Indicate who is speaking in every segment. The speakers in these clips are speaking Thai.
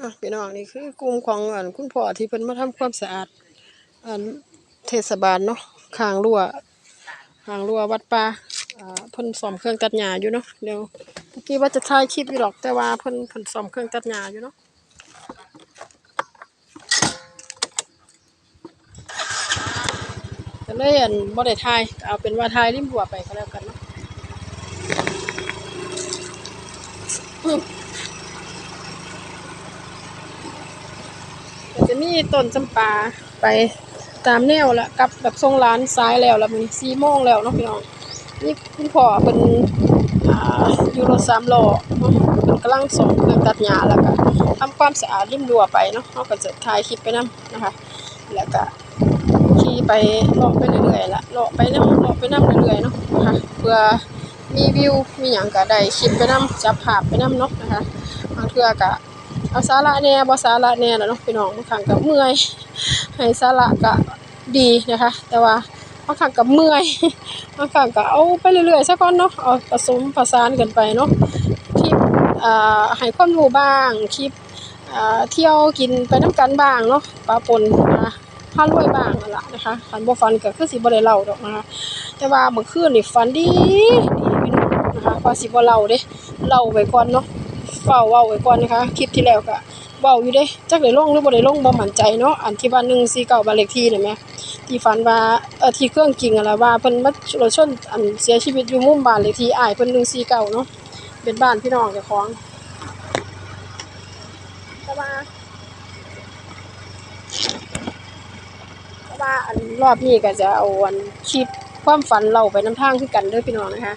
Speaker 1: อะพี่น้องนี่คือกลุ่มของอันคุณพ่อที่เพิ่นมาทำความสะอาดอันเทศบาลเนาะข้างรั้วข้างรั้ววัดป่าอ่าเพิ่นซ่อมเครื่องตัดหญ้าอยู่เนาะเดี๋ยวเมื่อกี้ว่าจะถ่ายคลิปอยู่หรอกแต่ว่าเพิ่นเพิ่นซ่อมเครื่องตัดหญ้าอยู่เนาะก็เลยอันบ่ได้ถ่ายเอาเป็นว่าถ่ายริมรั้วไปก็แล้วกันเนาะ มีต้นจำปาไปตามแนวละกลับแบบทรงร้านซ้ายแล้วละมันสี่โมงแล้วเนาะพี่น้องนี่คุณพ่อเป็นอ่าอยู่รถสามล้อเนาะเพิ่นกำลังส่งเครื่องตัดหญ้าแล้วก็ทำความสะอาดริมรั้วไปเนาะเราก็จะถ่ายคลิปไปนํนะคะ แล้วก็ขี่ไปเลาะไปเรื่อยๆละเลาะไปนํเลาะไปนํเรื่อยๆเนาะนะคะเพื่อมีวิวมีหยังก็ได้คลิปไปนํจับภาพไปนํเนาะนะคะบางเทื่อก็ เอาสาระแน่บ่สาระแน่แหละเนาะพี่น้องบางครั้งก็เมื่อยให้สาระก็ดีนะคะ แต่ว่าบางครั้งก็เมื่อยบางครั้งก็เอาไปเรื่อยๆซะก่อนเนาะเอาผสมผสานกันไปเนาะคลิปอ่าให้ความรู้บ้างคลิปอ่าเที่ยวกินไปนํกันบ้างเนาะปะปนนะพารวยบ้างนั่นล่ะนะคะคันบ่ฟันก็คือสิบ่ได้เล่าดอกนะคะแต่ว่าเมื่อคืนนี่ฝันดีดีพี่น้องนะคะว่าสิบ่เล่าเด้เล่าไว้ก่อนเนาะ เว้าเว้าไว้ก่อนนะคะคลิปที่แล้วก็เว้าอยู่เด้จักได้ลงหรือบ่ได้ลงบ่มั่นใจเนาะอันที่ว่า149บ้านเลขที่นี่แหมที่ฝันว่าเอ่อที่เครื่องจริงอะล่ะว่าเพิ่นมารถชนอันเสียชีวิตอยู่มุมบ้านเลขที่อ้ายเพิ่น149เนาะเป็นบ้านพี่น้องเจ้าของแต่ว่าแต่ว่าอันรอบนี้ก็จะเอาอันคลิปความฝันเล่าไปนำทางคือกันด้อพี่น้องนะคะ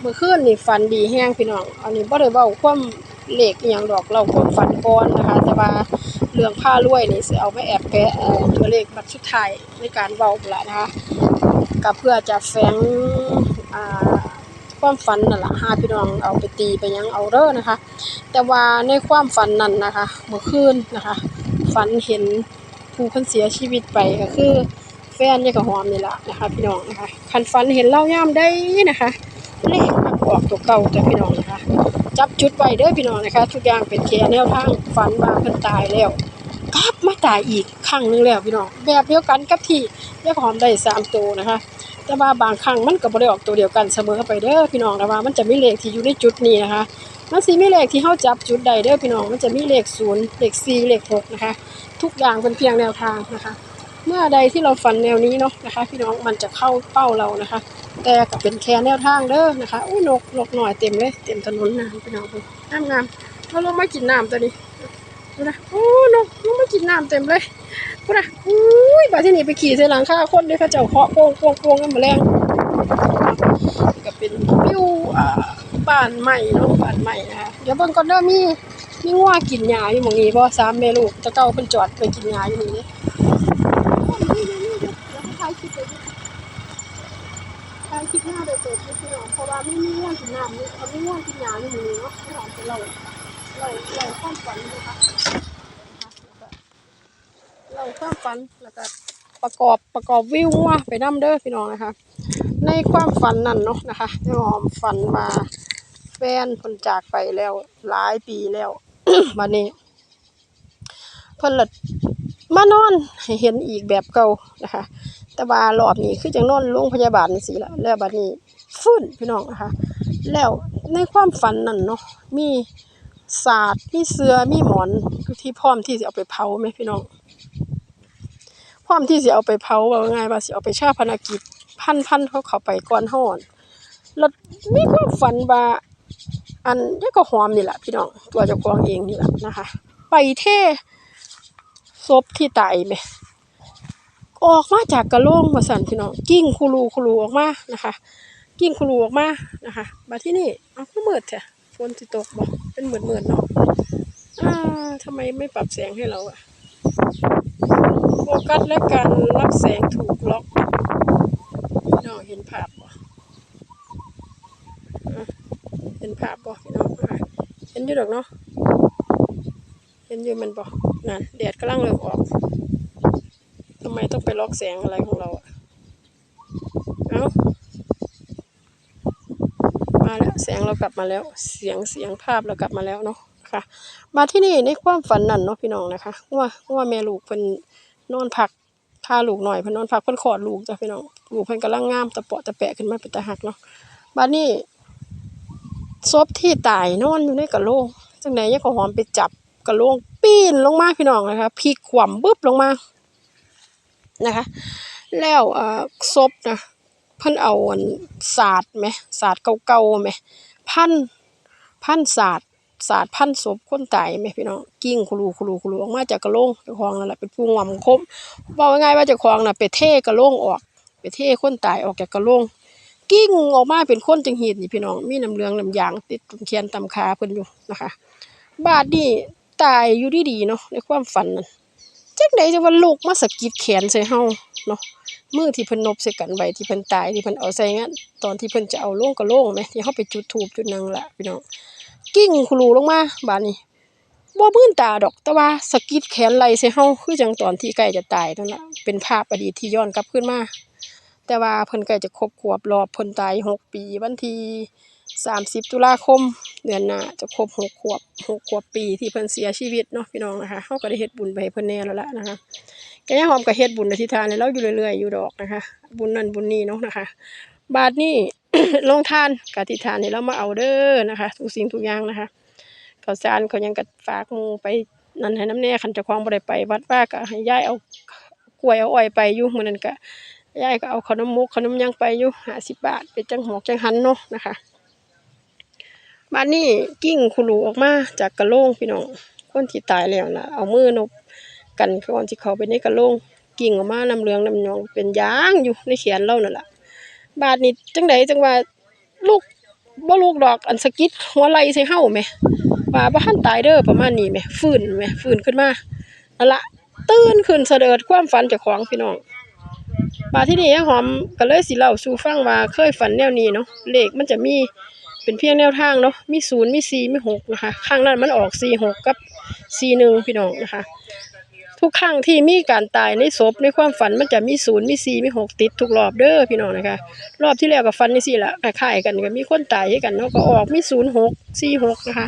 Speaker 1: เมื่อคืนนี่ฝันดีแฮงพี่น้อง อันนี้บ่ได้เว้าความ เลขอีหยังดอกเราความฝันก่อนนะคะ แต่ว่าเรื่องผ้ารวยนี่สิเอาไปแอบแปะตัวเลขบัตรสุดท้ายในการเว้าพุ่นล่ะนะคะก็เพื่อจะแฝงความฝันนั่นแหละหาพี่น้องเอาไปตีไปยังเอาเด้อนะคะ แต่ว่าในความฝันนั้นนะคะเมื่อคืนนะคะ ฝันเห็นผู้เพิ่นเสียชีวิตไปก็คือแฟนยายกะหอมนี่แหละนะคะ พี่น้องนะคะคันฝันเห็นเล่ายามใดนะคะเลขออกตัวเก่าจ้ะพี่น้องนะคะ จับจุดไว้เด้อพี่น้องนะคะ ทุกอย่างเป็นแค่แนวทางฝันว่าเพิ่นตายแล้วกลับมาตายอีกครั้งหนึงแล้วพี่น้องแบบเดียวกันกับที่เลขหอมได้สามตัวนะคะ แต่ว่าบางครั้งมันก็บ่ได้ออกตัวเดียวกันเสมอไปเด้อพี่น้องแต่ว่ามันจะมีเลขที่อยู่ในจุดนี้นะคะมันสิมีเลขที่เฮาจับจุดใดเด้อพี่น้องมันจะมีเลข0เลข4เลข6นะคะ ทุกอย่างเป็นเพียงแนวทางนะคะ เมื่อใดที่เราฝันแนวนี้เนาะนะคะ พี่น้องมันจะเข้าเป้าเรานะคะ แต่ก็เป็นแค่แนวทางเด้อนะคะอุ้ยนกนกหน่อยเต็มเลยเต็มถนนนะพี่น้องนงามงามเราลงมากินน้ำตัวนี้ดูนะโอ้นกลงมากินน้ำเต็มเลยพูนะอุ้ยบาที่นี่ไปขี่ใส่หลังคาคนด้วยเขาเจ้าเคาะโป่งโป่งโป่งกันมาแรงก็เป็นวิวอ่าบ้านใหม่เนาะบ้านใหม่นะคะเดี๋ยวเบิ่งก่อนเด้อมีมีงัวกินหญ้าอยู่หมองนี้บ่สามแม่ลูกแตะเก้าเพิ่นจอดไปกินหญ้าอยู่นี่เด้นี่ คลิปไปดิทางคิดหน้าโดยเปิดที่พี่น้องเพราะว่าไม่มีเรื่องกินน้ำนี่เขาไม่ง่วงกินยาอยู่นี่เนาะพี่น้องจะเราเราเราความฝันนะคะเราความฝันแล้วก็ประกอบประกอบวิวว่าไปน้ำเด้อพี่น้องนะคะ ในความฝันนั่นเนาะนะคะพี่หอมฝันมาแฟนเพิ่นจากไปแล้วหลายปีแล้ววันนี้เพิ่นละมานอนให้เห็นอีกแบบเก่านะคะ แต่ว่ารอบนี้คือจังนอนโรงพยาบาลจังซี่ละแล้วบัดนี้ฟื้นพี่น้องนะคะ แล้วในความฝันนั่นเนาะมีศาสตร์มีเสือมีหมอนที่พร้อมที่สิเอาไปเผาไหมพี่น้องพร้อมที่สิเอาไปเผาว่าง่ายว่าสิเอาไปชาพนกิจพันพันเขาเข้าไปก่อนฮ้อนแล้วมีความฝันว่าอันนี้ก็หอมนี่แหละพี่น้องตัวเจ้าของเองนี่แหละนะคะ ไปเท่ศพที่ตายไหม ออกมาจากกระโหลงมาสั่นพี่น้องกิ้งคูรูคูรูออกมานะคะ กิ้งคูรูออกมานะคะมาที่นี่เอาก็มืดแท้ฝนสิตกบ่เป็นเหมือนเหมือนเนาะอ่าทำไมไม่ปรับแสงให้เราอะโฟกัสและการรับแสงถูกล็อกพี่น้องเห็นภาพบ่อะเห็นภาพบ่พี่น้องเห็นอยู่ดอกเนาะเห็นอยู่มันบ่นั่นแดดกำลังเริ่มออกำไมต้องไปล็อกแสงอะไรของเราอะเอ้ามาแล้วแสงเรากลับมาแล้ว เสียงเสียงภาพเรากลับมาแล้วเนาะค่ะ มาที่นี่ในความฝันนั่นเนาะพี่น้องนะคะว่าว่าแม่ลูกเพิ่นนอนพักพาลูกหน่อยเพิ่นนอนพักเพิ่นคลอดลูกจ้ะพี่น้องลูกเพิ่นกำลังงามตะเปาะตะแปะขึ้นมาเป็นตาหักเนาะบัดนี้ศพที่ตายนอนอยู่ในกะโหลกจังได๋ยายก็หอมไปจับกะโหลกปีนลงมาพี่น้องนะคะพลิกคว่บึบลงมา นะคะ แล้วอ่อศพนะเพิ่นเอาอันศาสตร์แหมศาสตร์เก่าๆแหมพันพันศาสตร์ศาสตร์พันศพคนตายแหมพี่น้องกิ้งคุรูคุรูคุรูออกมาจากกระโหลกเจ้าของนั่นแหละเป็นผู้งวมคมเว้าง่ายๆว่าเจ้าของน่ะไปเทกระโหลกออก ไปเทคนตายออกจากกระโหลกกิ้งออกมาเป็นคนจังหีดนี่พี่น้องมีน้ำเลืองน้ำยางติดตรงแขนตำขาเพิ่นอยู่นะคะ บาดนี้ตายอยู่ดีๆเนาะในความฝันนั่น จังไดจะว่าลูกมาสะกิดแขนใส่เฮาเนาะมือที่เพิ่นนบใส่กันไว้ที่เพิ่นตายที่เพิ่นเอาใส่งั้นตอนที่เพิ่นจะเอาลงก็ลงไหมที่เฮาไปจุดทูบจุดนางละพี่น้องกิ้งคุรูลงมาบาดนี้บ่มื่นตาดอกแต่ว่าสะกิดแขนไหลใส่เฮาคือจังตอนที่ใกล้จะตายนั่นล่ะเป็นภาพอดีตที่ย้อนกลับขึ้นมา แต่ว่าเพิ่นใกล้จะครบขวบรอบเพิ่นตายหกปี วันที่30ตุลาคม เดือนหน้าจะครบหกขวบหกขวบปีที่เพิ่นเสียชีวิตเนาะพี่น้องนะคะเฮาก็ได้เฮ็ดบุญไปให้เพิ่นแน่แล้วล่ะนะคะแกยังหอมก็เฮ็ดบุญอธิษฐานให้เราอยู่เรื่อยๆอยู่ดอกนะคะ บุญนั่นบุญนี้เนาะนะคะ บาทนี้ลงทานกอธิษฐานให้เรามาเอาเด้อนะคะ ทุกสิ่งทุกอย่างนะคะข้าวสารเขายังก็ฝากหมูไปนั่นให้น้ำแน่คันจ้าของบ่ได้ไป วัดว่าก็ให้ยายเอากล้วยเอาอ้อยไปอยู่มื้อนั้นก็ ยายก็เอาขนมมุกขนมยังไปอยู่50บบาทเป็นจังหอกจังหันเนาะนะคะบ้าดนี้กิ้งคุรูออกมาจากกระโลกพี่น้องคนที่ตายแล้วน่ะเอามือนบกันก่อนที่เขาไปในกระโลงกิ่งออกมาน้ำเลืองน้ำยองเป็นยางอยู่ในแขนเรานั่นล่ะบาดนี้จังไดจังว่าลูกบ่ลูกดอกอันสกิดหัวไหลใส่เฮาแหมว่าบ่ทันตายเด้อประมาณนี้แหมฟื้นแหมฟื้นขึ้นมานั่นละตื่นขึ้นเสดิร์ดความฝันจ้าของพี่น้อง บาที่นี่ยายหอมก็เลยสิเล่าสู่ฟังว่าเคยฝันแนวนี้เนาะเลขมันจะมีเป็นเพียงแนวทางเนาะมี0มี4มี6นะคะข้างนั้นมันออก46กับ41พี่น้องนะคะ ทุกครั้งที่มีการตายในศพในความฝันมันจะมีศูนย์มีสี่มีหกติดทุกรอบเด้อพี่น้องนะคะ รอบที่แล้วก็ฝันจังซี่ละคล้ายๆกันก็มีคนตายให้กันเนาะก็ออกมีศูนย์หกสี่หกนะคะ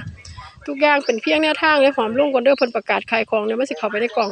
Speaker 1: ทุกอย่างเป็นเพียงแนวทางเลยหอมลงก่อนเด้อเพิ่นประกาศขายของเนี่ยมันสิเข้าไปในกล่อง